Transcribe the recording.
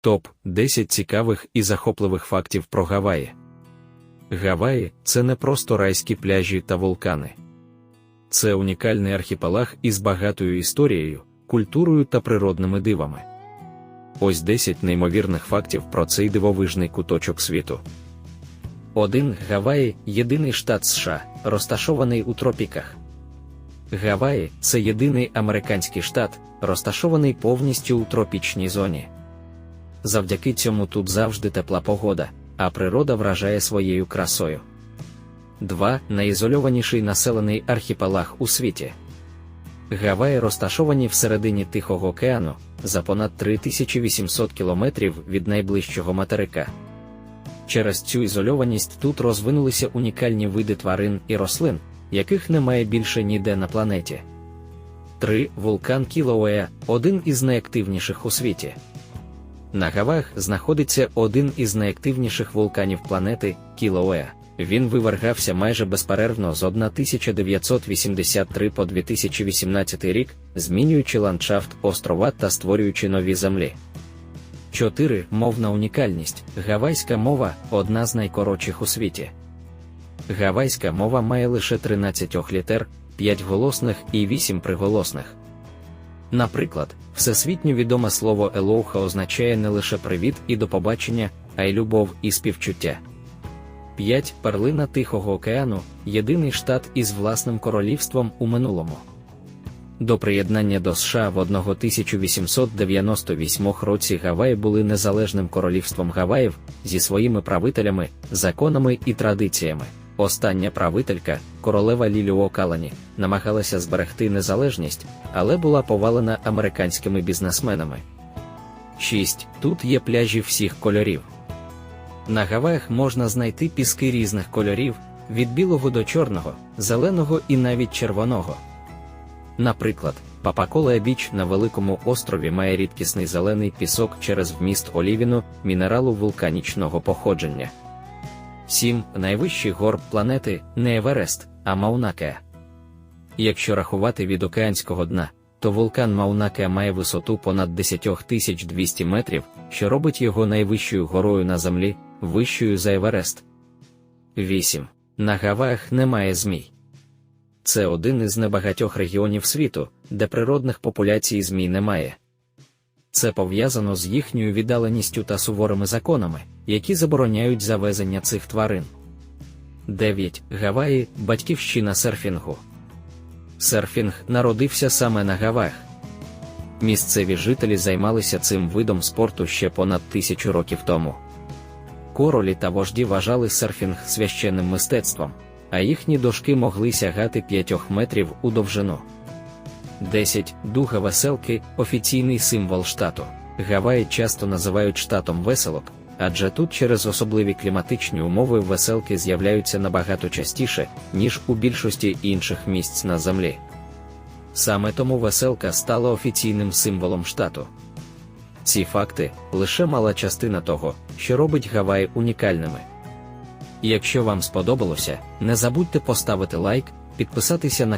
Топ 10 цікавих і захопливих фактів про Гаваї. Гаваї це не просто райські пляжі та вулкани. Це унікальний архіпелаг із багатою історією, культурою та природними дивами. Ось 10 неймовірних фактів про цей дивовижний куточок світу. 1. Гаваї єдиний штат США, розташований у тропіках. Гаваї це єдиний американський штат, розташований повністю у тропічній зоні. Завдяки цьому тут завжди тепла погода, а природа вражає своєю красою. 2. Найізольованіший населений архіпелаг у світі. Гаваї розташовані всередині Тихого океану за понад 3800 кілометрів від найближчого материка. Через цю ізольованість тут розвинулися унікальні види тварин і рослин, яких немає більше ніде на планеті. 3. Вулкан Кілоуеа один із найактивніших у світі. На Гаваях знаходиться один із найактивніших вулканів планети Кілоуеа. Він вивергався майже безперервно з 1983 по 2018 рік, змінюючи ландшафт острова та створюючи нові землі. 4. Мовна унікальність. Гавайська мова одна з найкоротших у світі. Гавайська мова має лише 13 літер, 5 голосних і 8 приголосних. Наприклад, всесвітньо відоме слово елоуха означає не лише привіт і до побачення, а й любов і співчуття. 5. Перлина Тихого океану єдиний штат із власним королівством у минулому. До приєднання до США в 1898 році Гаваї були незалежним королівством Гаваїв зі своїми правителями, законами і традиціями. Остання правителька, королева Ліліо Калані, намагалася зберегти незалежність, але була повалена американськими бізнесменами. 6. Тут є пляжі всіх кольорів. На Гаваях можна знайти піски різних кольорів від білого до чорного, зеленого і навіть червоного. Наприклад, Папаколея Біч на Великому острові має рідкісний зелений пісок через вміст олівіну, мінералу вулканічного походження. 7. Найвищий гор планети не Еверест, а Маунаке. Якщо рахувати від океанського дна, то вулкан Маунаке має висоту понад 10 200 метрів, що робить його найвищою горою на землі, вищою за Еверест. 8. На Гаваях немає змій. Це один із небагатьох регіонів світу, де природних популяцій змій немає. Це пов'язано з їхньою віддаленістю та суворими законами, які забороняють завезення цих тварин. 9. Гаваї батьківщина серфінгу. Серфінг народився саме на Гаваях. Місцеві жителі займалися цим видом спорту ще понад тисячу років тому. Королі та вожді вважали серфінг священним мистецтвом, а їхні дошки могли сягати 5 метрів у довжину. 10. Дуга веселки офіційний символ штату. Гаваї часто називають штатом веселок, адже тут через особливі кліматичні умови веселки з'являються набагато частіше, ніж у більшості інших місць на землі. Саме тому веселка стала офіційним символом штату. Ці факти лише мала частина того, що робить Гаваї унікальними. Якщо вам сподобалося, не забудьте поставити лайк, підписатися на